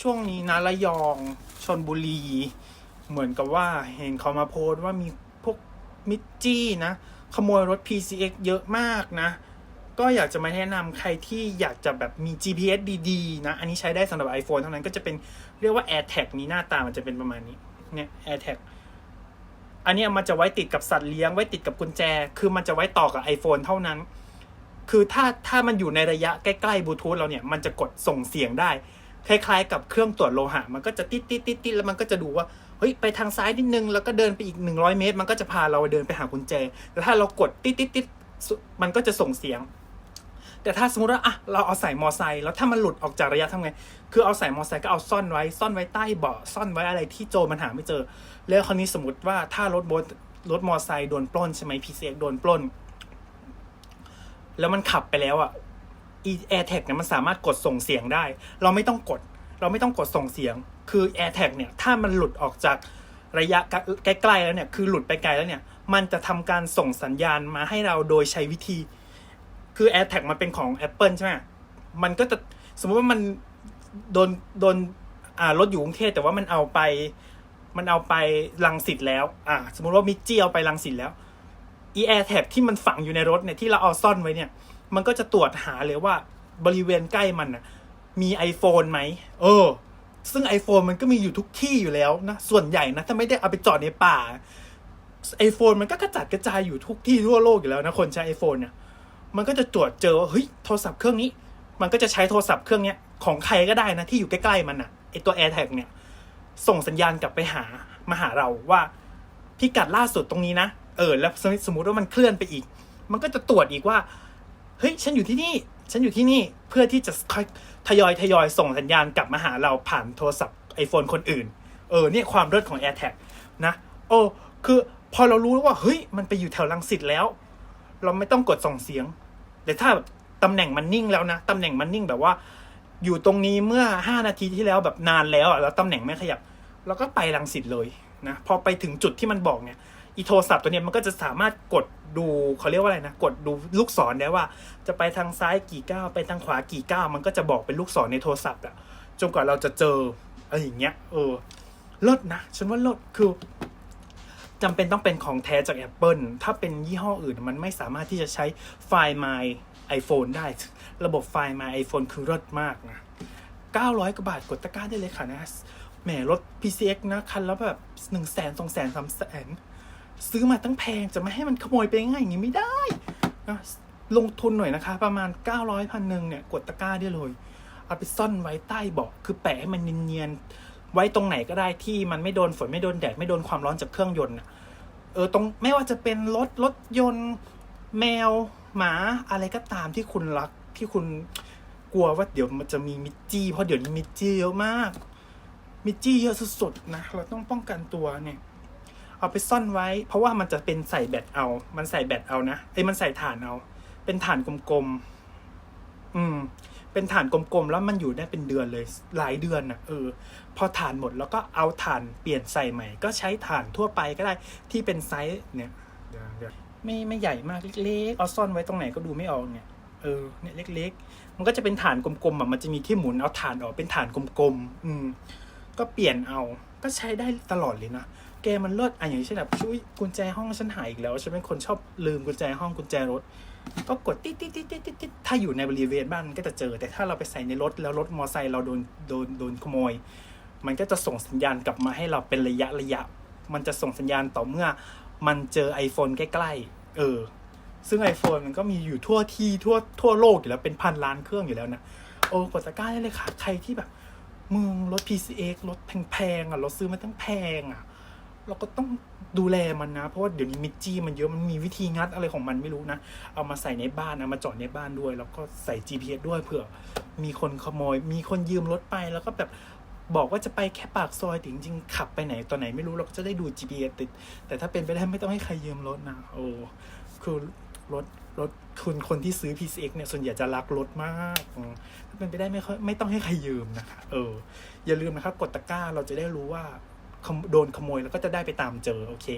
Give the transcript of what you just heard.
ช่วงนี้นะระยองชนบุรี เหมือนกับว่าเห็นเขามาโพสต์ว่ามีพวกมิจจี้นะ ขโมยรถ PCX เยอะมากนะ ก็อยากจะมาแนะนำใครที่อยากจะแบบมี GPS ดีๆ นะ อันนี้ใช้ได้สำหรับ iPhone เท่านั้นก็จะเป็นเรียกว่า AirTag นี้หน้าตามันจะเป็นประมาณนี้เนี่ย AirTag อันนี้มันจะไว้ติดกับสัตว์เลี้ยงไว้ติดกับกุญแจ คือมันจะไว้ต่อกับ iPhone เท่านั้น คือถ้าถ้ามันอยู่ในระยะใกล้ๆบลูทูธเราเนี่ย มันจะกดส่งเสียงได้ คล้ายๆ กับเครื่องตรวจโลหะ มันก็จะติดติดติดติดแล้วมันก็จะดูว่าเฮ้ยไปทางซ้ายนิดนึงแล้วก็เดินไปอีก 100 เมตร มันก็จะพาเราเดินไปหากุญแจแต่ถ้าเรากดติดติดติดมันก็จะส่งเสียง แต่ถ้าสมมติว่าอะเราเอาใส่มอไซค์แล้วถ้ามันหลุดออกจากระยะทำไง คือเอาใส่มอไซค์ก็เอาซ่อนไว้ซ่อนไว้ใต้เบาะซ่อนไว้อะไรที่โจมันหาไม่เจอ แล้วคราวนี้สมมติว่าถ้ารถบนรถมอไซค์โดนปล้นใช่ไหมพีเซโดนปล้น แล้วมันขับไปแล้วอะ e AirTag เนี่ยมันสามารถกดส่งเสียงได้ เราไม่ต้องกด เราไม่ต้องกดส่งเสียง คือ AirTag เนี่ยถ้ามันหลุดออกจากระยะใกล้ๆแล้วเนี่ยคือหลุดไปไกลแล้วเนี่ยมันจะทำการส่งสัญญาณมาให้เราโดยใช้วิธี คือ AirTag มันเป็นของ Apple ใช่ไหมมันก็จะสมมติว่ามันโดนโดนอ่ารถอยู่กรุงเทพแต่ว่ามันเอาไปมันเอาไปลังสิตแล้ว อ่า สมมติว่ามิจจี้เอาไปลังสิตแล้ว e AirTag ที่มันฝังอยู่ในรถเนี่ยที่เราเอาซ่อนไว้เนี่ย มันก็จะตรวจหาเลยว่าบริเวณใกล้มันนะมี iPhone ไหมเออ ซึ่ง iPhone มันก็มีอยู่ทุกที่อยู่แล้วนะ ส่วนใหญ่นะ ถ้าไม่ได้เอาไปจอดในป่า iPhone มันก็กระจัดกระจายอยู่ทุกที่ทั่วโลกอยู่แล้วนะ คนใช้ iPhone เนี่ย มันก็จะตรวจเจอว่าเฮ้ยโทรศัพท์เครื่องนี้ มันก็จะใช้โทรศัพท์เครื่องเนี้ยของใครก็ได้นะที่อยู่ใกล้ๆมันอะไอตัว AirTag เนี่ย ส่งสัญญาณกลับไปหามาหาเราว่าพิกัดล่าสุดตรงนี้นะ เออ แล้วสมมติว่ามันเคลื่อนไปอีก มันก็จะตรวจอีกว่า เฮ้ยฉันอยู่ที่นี่ ฉันอยู่ที่นี่เพื่อที่จะค่อยทยอยทยอยส่งสัญญาณกลับมาหาเราผ่านโทรศัพท์ iPhone คนอื่น เออเนี่ยความเลิศของ AirTag นะโอ้คือพอเรารู้ว่าเฮ้ยมันไปอยู่แถวลังสิตแล้ว เราไม่ต้องกดส่งเสียงแต่ถ้าแบบตำแหน่งมันนิ่งแล้วนะตำแหน่งมันนิ่งแบบว่า อยู่ตรงนี้เมื่อห้านาทีที่แล้วแบบนานแล้วอะแล้วตำแหน่งไม่ขยับ เราก็ไปลังสิตเลยนะพอไปถึงจุดที่มันบอกเนี่ย อีโทรศัพท์ตัวเนี้ยมันก็จะสามารถกดดูเขาเรียกว่าอะไรนะ กดดูลูกศรได้ว่า จะไปทางซ้ายกี่ก้าวไปทางขวากี่ก้าวมันก็จะบอกเป็นลูกศรในโทรศัพท์อะจนกว่าเราจะเจออะไรอย่างเงี้ยเออลิศนะฉันว่าลิศคือจำเป็นต้องเป็นของแท้จาก Apple ถ้าเป็นยี่ห้ออื่นมันไม่สามารถที่จะใช้ไฟล์ My iPhone ได้ ระบบไฟล์ My iPhone คือเลิศมากนะ 900 กว่าบาทกดตะกร้าได้เลยค่ะนะแหมรถ PCX นะ คันแล้วแบบ1นึ่งแสนสองแสนสามแสน ซื้อมาตั้งแพงจะไม่ให้มันขโมยไปง่ายอย่างนี้ไม่ได้นะลงทุนหน่อยนะคะ ประมาณ 900พันหนึ่งเนี่ยกดตะกร้าได้เลย เอาไปซ่อนไว้ใต้เบาะคือแปะให้มันเนียนๆไว้ตรงไหนก็ได้ที่มันไม่โดนฝนไม่โดนแดดไม่โดนความร้อนจากเครื่องยนต์เออตรงไม่ว่าจะเป็นรถรถยนต์แมวหมาอะไรก็ตามที่คุณรักที่คุณกลัวว่าเดี๋ยวมันจะมีมิจจี้เพราะเดี๋ยวนี้มิจจี้เยอะมากมิจจี้เยอะสุดๆนะเราต้องป้องกันตัวเนี่ย เอาไปซ่อนไว้ เพราะว่ามันจะเป็นใส่แบตเอา มันใส่แบตเอานะไอ้ยมันใส่ถ่านเอา เป็นถ่านกลมๆอืม เป็นถ่านกลมๆแล้วมันอยู่ได้เป็นเดือนเลย หลายเดือนนะเออ พอถ่านหมดแล้วก็เอาถ่านเปลี่ยนใส่ใหม่ ก็ใช้ถ่านทั่วไปก็ได้ที่เป็นไซส์เนี่ยเดี๋ยวเดี๋ยวไม่ไม่ใหญ่มากเล็กๆเอาซ่อนไว้ตรงไหนก็ดูไม่ออกเนี่ยเออเนี่ยเล็ก ๆ มันก็จะเป็นฐานกลมๆอะมันจะมีที่หมุนเอาฐานออกเป็นฐานกลมๆอืม ก็เปลี่ยนเอา ก็ใช้ได้ตลอดเลยนะ แกมันเลิศอะอย่างเช่นแบบช่วยกุญแจห้องฉันหายอีกแล้ว ฉันเป็นคนชอบลืมกุญแจห้องกุญแจรถ ก็กดติ๊ดติ๊ดติ๊ดติ๊ดติ๊ดติ๊ดถ้าอยู่ในบริเวณบ้านก็จะเจอ แต่ถ้าเราไปใส่ในรถแล้วรถมอไซค์เราโดนโดนโดนขโมย มันก็จะส่งสัญญาณกลับมาให้เราเป็นระยะระยะ มันจะส่งสัญญาณต่อเมื่อ มันเจอ iPhone ใกล้ๆ เออ ซึ่ง iPhone มันก็มีอยู่ทั่วที่ทั่วทั่วโลกอยู่แล้วเป็นพันล้านเครื่องอยู่แล้วนะ โอ้กดตะกร้าได้เลยค่ะ ใครที่แบบ มึงรถ PCX รถแพงๆอะรถซื้อมาตั้งแพงอะ เราก็ต้องดูแลมันนะ เพราะว่าเดี๋ยวนี้มิจจี้มันเยอะมันมีวิธีงัดอะไรของมันไม่รู้นะ เอามาใส่ในบ้านนะมาจอดในบ้านด้วย แล้วก็ใส่ GPS ด้วยเผื่อ มีคนขโมย มีคนยืมรถไปแล้วก็แบบบอกว่าจะไปแค่ปากซอยแต่จริงๆขับไปไหนตอนไหนไม่รู้เราก็จะได้ดู GPS ติด แต่ถ้าเป็นไปได้ไม่ต้องให้ใครยืมรถนะโอ้คือรถ รถคุณคนที่ซื้อ PCX เนี่ยส่วนใหญ่จะรักรถมากมถ้าเป็นไปได้ไม่ค่อยไม่ต้องให้ใครยืมนะคะเออ อย่าลืมนะครับกดตะกร้าเราจะได้รู้ว่าโดนขโมยแล้วก็จะได้ไปตามเจอโอเค